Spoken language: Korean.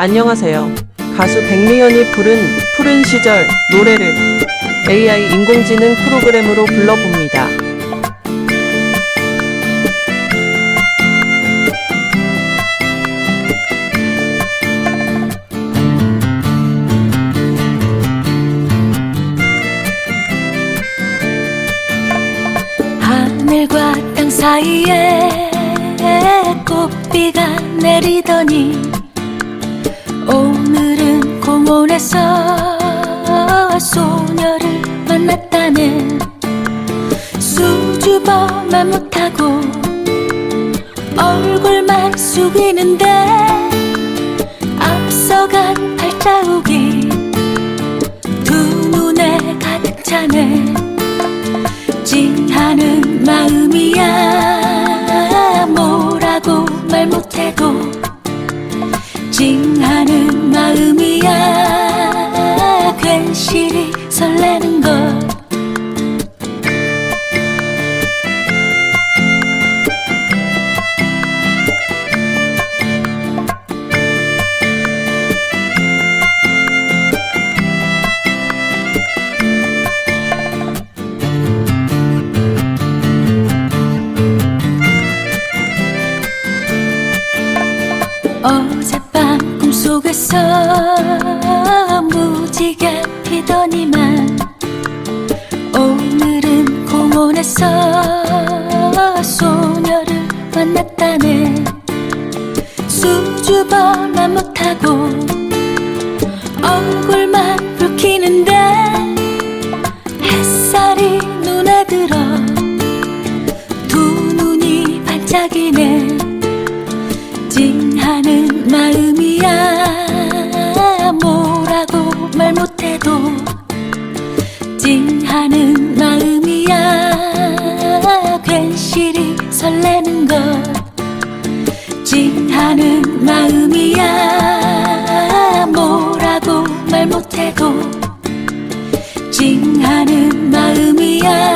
안녕하세요. 가수 백미연이 부른 푸른 시절 노래를 AI 인공지능 프로그램으로 불러봅니다. 하늘과 땅 사이에 꽃비가 내리더니 오늘은 공원에서 소녀를 만났다네. 수줍어만 못하고 얼굴만 숙이는데 앞서간 발자국이 마음이야. 괜시리 설레는 것. 어젯밤 꿈속에서 무지개 피더니만 오늘은 공원에서 소녀를 만났다네. 수줍어만 못하고 얼굴만 붉히는데 햇살이 눈에 들어 두 눈이 반짝이네 마음이야. 뭐라고 말 못해도 찡하는 마음이야. 괜시리 설레는 것. 찡하는 마음이야. 뭐라고 말 못해도 찡하는 마음이야.